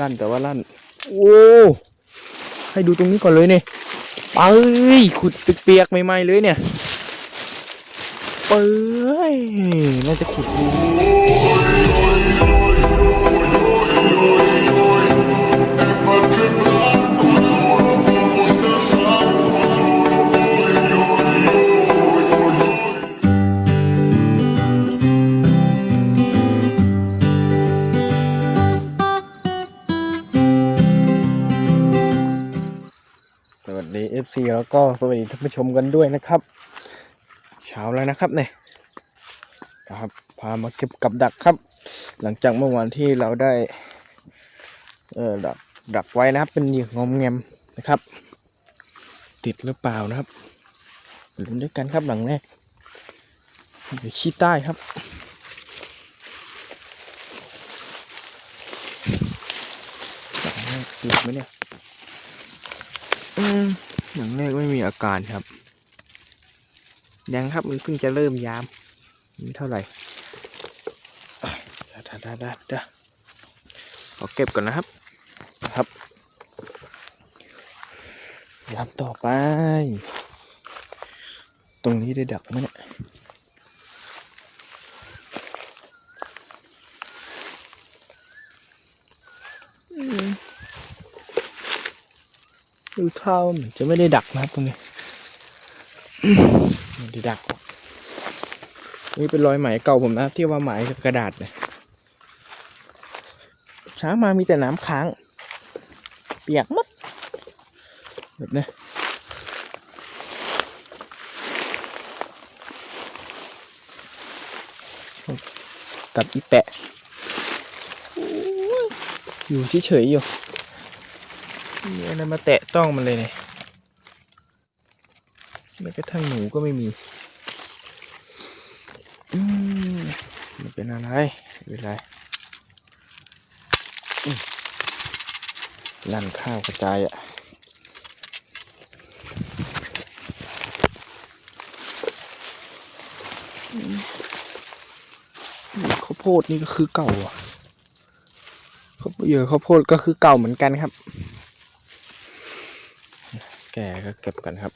ลั่นแต่ว่าลั่น โอ้ ให้ดูตรงนี้ก่อนเลยเนี่ยไปขุดเปียกใหม่ๆเลยเนี่ยเปยน่าจะขุดดู แล้วก็สวัสดีท่านผู้ชมกันด้วยนะครับ เช้าแล้วนะครับเนี่ยนะครับพามาเก็บกับดักครับ หลังจากเมื่อวานที่เราได้เออดักดักไว้นะครับ เป็นเหยื่องอมแงมนะครับ ติดหรือเปล่านะครับลุ้นด้วยกันครับหลังแรกเดี๋ยวขี้ใต้ครับหลังแรกติดไหมเนี่ย อืม อย่างแรกไม่มีอาการครับ ยังครับมันเพิ่งจะเริ่มยามไม่เท่าไหร่อะเดี๋ยวเดี๋ยวเดี๋ยวเดี๋ยวขอเก็บก่อนนะครับนะครับยามต่อไป ตรงนี้ได้ดักไหมเนี่ย ดูเท่าเหมือนจะไม่ได้ดักนะครับตรงนี้ไม่ได้ดัก นี่เป็นรอยไหมเก่าผมนะที่ว่าไหมกับกระดาษเนี่ยเช้ามามีแต่น้ำค้าง เปียกมัดแบบนี้กับอีแปะอ้ยอยู่เฉยๆอยู่ มีอะไรมาแตะต้องมันเลยเนี่ยแม้กระทั่งหนูก็ไม่มีอืมมันเป็นอะไรเป็นไรลั่นข้าวกระจายอะ่ะข้าวโพดนี่ก็คือเก่าอะข้าวเยื่อข้าวโพดก็คือเก่าเหมือนกันครับ แก่ก็เก็บกันครับ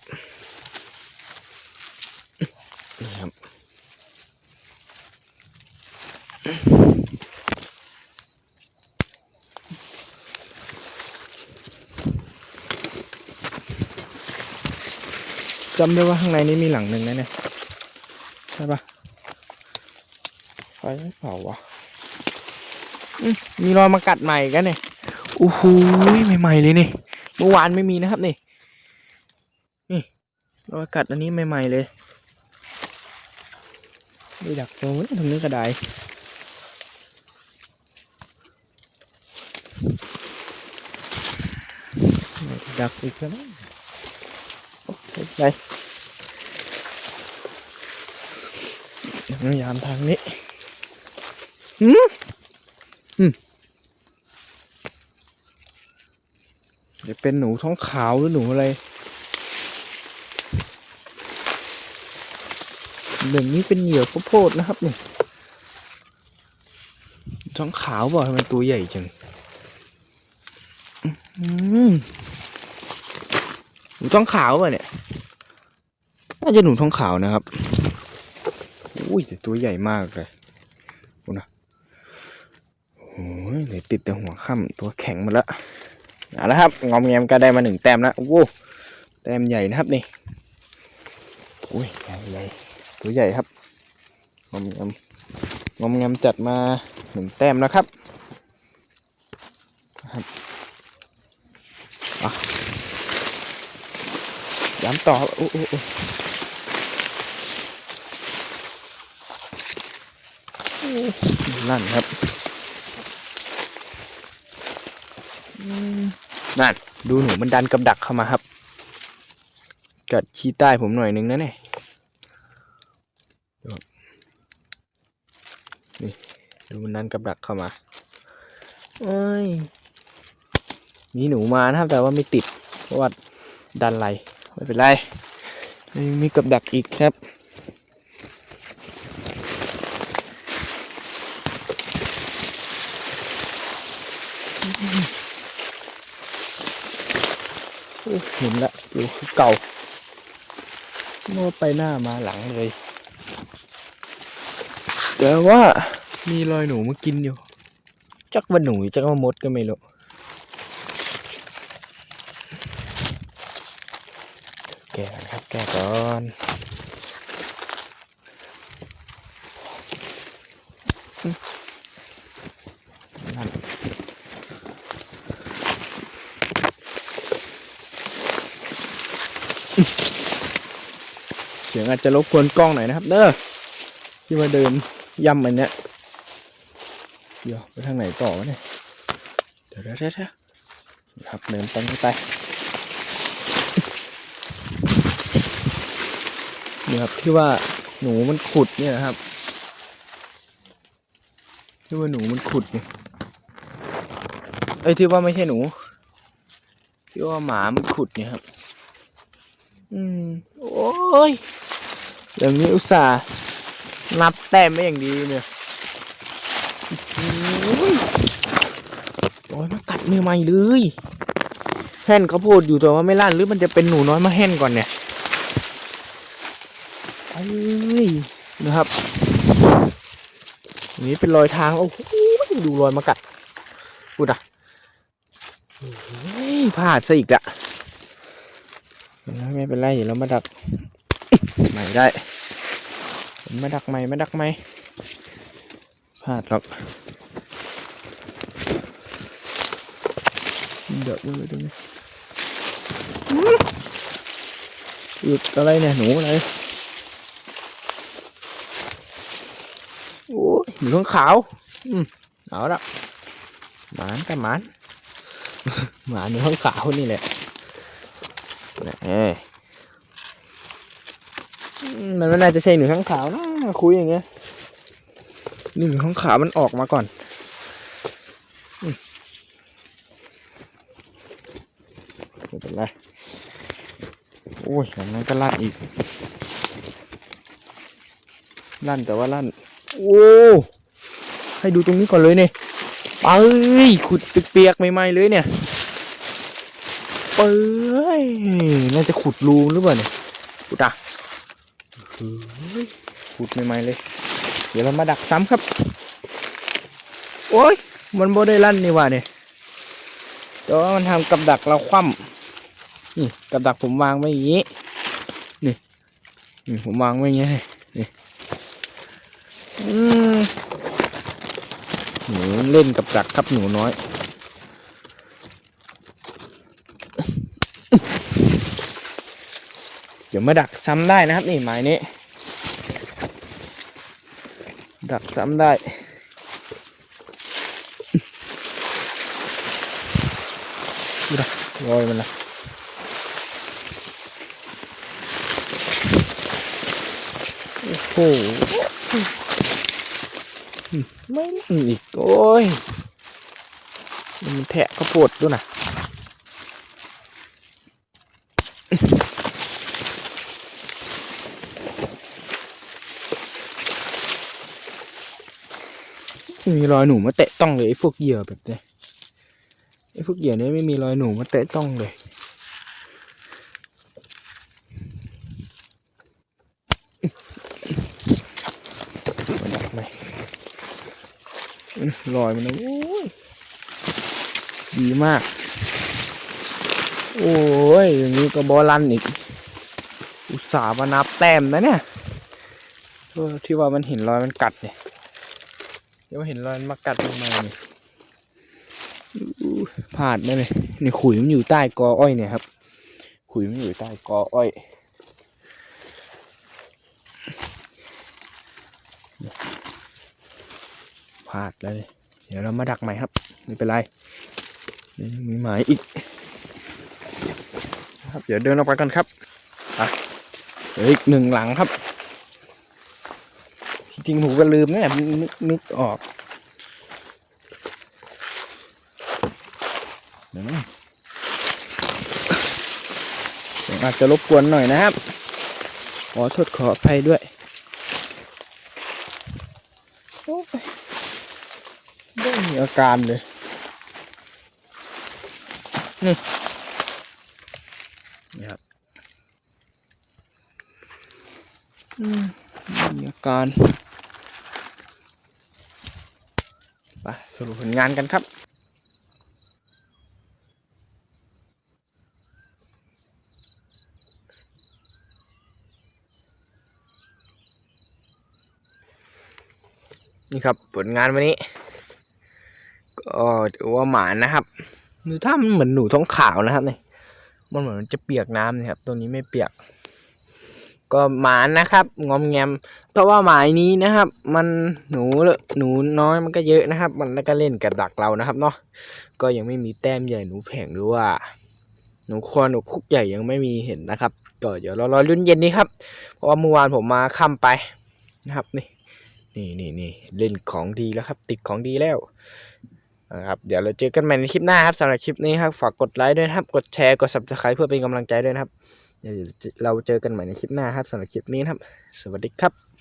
นี่ครับ จำได้ว่าข้างในนี้มีหลังหนึ่งนะเนี่ยใช่ปะไฟไม่เผาวะมีรอยมากัดใหม่กันเนี่ยโอ้โหใหม่ๆเลยนี่เมื่อวานไม่มีนะครับนี่ รอยกัดอันนี้ใหม่ๆเลยไม่ดักตรงนี้ตรงนี้ก็ได้ไม่ได้ดักอีกแล้วนะโอ้ไม่เป็นไรพยายามทางนี้อืมอืมเดี๋ยวเป็นหนูท้องขาวหรือหนูอะไร หนึ่งนี้เป็นเหยื่อข้าวโพดนะครับนี่ท้องขาวบ่ทำไมตัวใหญ่จังอืมหนูท้องขาวป่ะเนี่ย น่าจะหนูท้องขาวนะครับ อุ้ยแต่ตัวใหญ่มากเลยดูนะโอ้ยเลยติดแต่หัวค่ำตัวแข็งหมาแล้วเอาละครับงอมแงมก็ได้มาหนึ่งแต้มแล้วโอ้โหแต้มใหญ่นะครับนี่ อุ้ยใหญ่ ตัวใหญ่ครับงอมแงมงอมแงมจัดมาหนึ่งแต้มแล้วครับครับย้ำต่อโอ้โอ้อู้นั่นครับนั่นดูหนูมันดันกับดักเข้ามาครับ กัดขี้ใต้ผมหน่อยนึงนะเนี่ย ดูมันดันกับดักเข้ามาเอ้ยมีหนูมานะครับ แต่ว่าไม่ติด เพราะว่าดันไหลไม่เป็นไรยังมีกับดักอีกครับอโอ้เห็นละดูคือเก่าโน่ไปหน้ามาหลังเลยแต่ว่า มีรอยหนูมากินอยู่ จักว่าหนูจักว่ามดก็ไม่รู้แกะก่อนครับแกะก่อนนั่นเสียงอาจจะรบกวนกล้องหน่อยนะครับ เด้อที่มาเดินย่ำมันเนี้ย ดี๋ยวไปทางไหนต่อวะเนี่ย เดี๋ยวเดี๋ยวเดี๋ยวเดี๋ยวครับเดินไปไปเนี่ยครับที่ว่าหนูมันขุดเนี่ยนะครับ ที่ว่าหนูมันขุดเนี่ยเอ้ยที่ว่าไม่ใช่หนู ที่ว่าหมามันขุดเนี่ยครับ อืม โอ้ยอย่างนี้อุตส่าห์นับแต้มไม่อย่างดีเนี่ย โอ้ยโอ้ยมากัดมือใหม่เลยแห่นเขาวโพดอยู่แต่ว่าไม่ลั่นหรือมันจะเป็นหนูน้อยมาแห่นก่อนเนี่ยเอ้ยนะครับนี้เป็นรอยทางโอ้โหดูรอยมากัดพูดอะพลาดซะอีกละไม่เป็นไรเดี๋ยวเรามาดักใหม่ได้มาดักใหม่มาดักใหม่ พลาดหรอกเดี๋ยวดูดูนี่หยุดอะไรเนี่ย หนูอะไร โอ้ยหนูข้างขาว อืมเอาละหมานแต่หมานหมาหนูข้างขาวนี่แหละนี่อืมมันไม่น่าจะใช่หนูข้างขาวนะคุยอย่างเงี้ย หนูข้างขามันออกมาก่อน ไม่เป็นไร โอ้ยอย่างนั้นก็ลั่นอีก ลั่นแต่ว่าลั่น โอ้ ให้ดูตรงนี้ก่อนเลยเนี่ยไปขุดเปียกๆใหม่ๆเลยเนี่ยเป้ยน่าจะขุดรูหรือเปล่าเนี่ย ขุดอะขุดใหม่ๆเลย เดี๋ยวเรามาดักซ้ำครับ โอ้ย มันบ่ได้ลั่นนี่ว่าเนี่ยแต่ว่ามันทำกับดักเราคว่ำนี่กับดักผมวางไว้อย่างนี้ นี่ นี่ผมวางไว้อย่างนี้นี่อืมหนูเล่นกับดักครับหนูน้อย เดี๋ยวมาดักซ้ำได้นะครับนี่หมายนี้ ดักซ้ำได้ลอยมันละโอ้โหไม่ลั่นอีกโอ้ยมันแทะข้าวโพดด้วยนะ มีรอยหนูมาเตะต้องเลยไอ้พวกเหยื่อแบบนี้ไอ้พวกเหยื่อเนี้ไม่มีรอยหนูมาเตะต้องเลยมาดักไหมอื้อรอยมันนะโอ้ยดีมาก โอ้ยอย่างนี้ก็บอลันอีก อุตส่าห์มานับแต้มนะเนี่ยที่ว่ามันเห็นรอยมันกัดเนี่ย เดี๋ยวเห็นรอยมันมากัดทำไมเนี่ยพลาดนั่นเลยนี่ขุยมันอยู่ใต้กออ้อยเนี่ยครับ ขุยมันอยู่ใต้กออ้อยพลาดแล้วเลยเดี๋ยวเรามาดักใหม่ครับไม่เป็นไรมีหมายอีก ครับ เดี๋ยวเดินออกไปกันครับอะอีกหนึ่งหลังครับ ริงผมก็ลืมนะเนี่ยนึกนึกออกเดี๋ยวนะเสียงอาจจะรบกวนหน่อยนะครับ ขอโทษขออภัยด้วยโอ้ยไม่มีอาการเลย นี่นี่ครับมีอาการไปส รุปผลงานกันครับนี่ครับผลงานวันนี้ก็ถือว่าหมานนะครับหนูถ้ามันเหมือนหนูท้องขาวนะครับเนี่ยมันเหมือนมันจะเปียกน้ำนะครับตัวนี้ไม่เปียก ก็หมานนะครับงอมแงม เพราะว่าหมายนี้นะครับ มันหนูเลหนูน้อยมันก็เยอะนะครับ มันแล้วก็เล่นกับดักเรานะครับเนาะก็ยังไม่มีแต้มใหญ่หนูแผงหรือว่า หนูคอหนูคุกใหญ่ยังไม่มีเห็นนะครับก็เดี๋ยวรารอรุ่นเย็นนี้ครับ เพราะว่าเมื่อวานผมมาค่ำไปนะครับนี่นี่นี่นี่เล่นของดีแล้วครับ ติดของดีแล้วนะครับเดี๋ยวเราเจอกันใหม่ในคลิปหน้าครับสำหรับคลิปนี้ครับฝากกดไลค์ด้วยครับ กดแชร์กด subscribe เพื่อเป็นกำลังใจด้วยนะครับ เดี๋ยวเราเจอกันใหม่ในคลิปหน้าครับสำหรับคลิปนี้ครับ สวัสดีครับ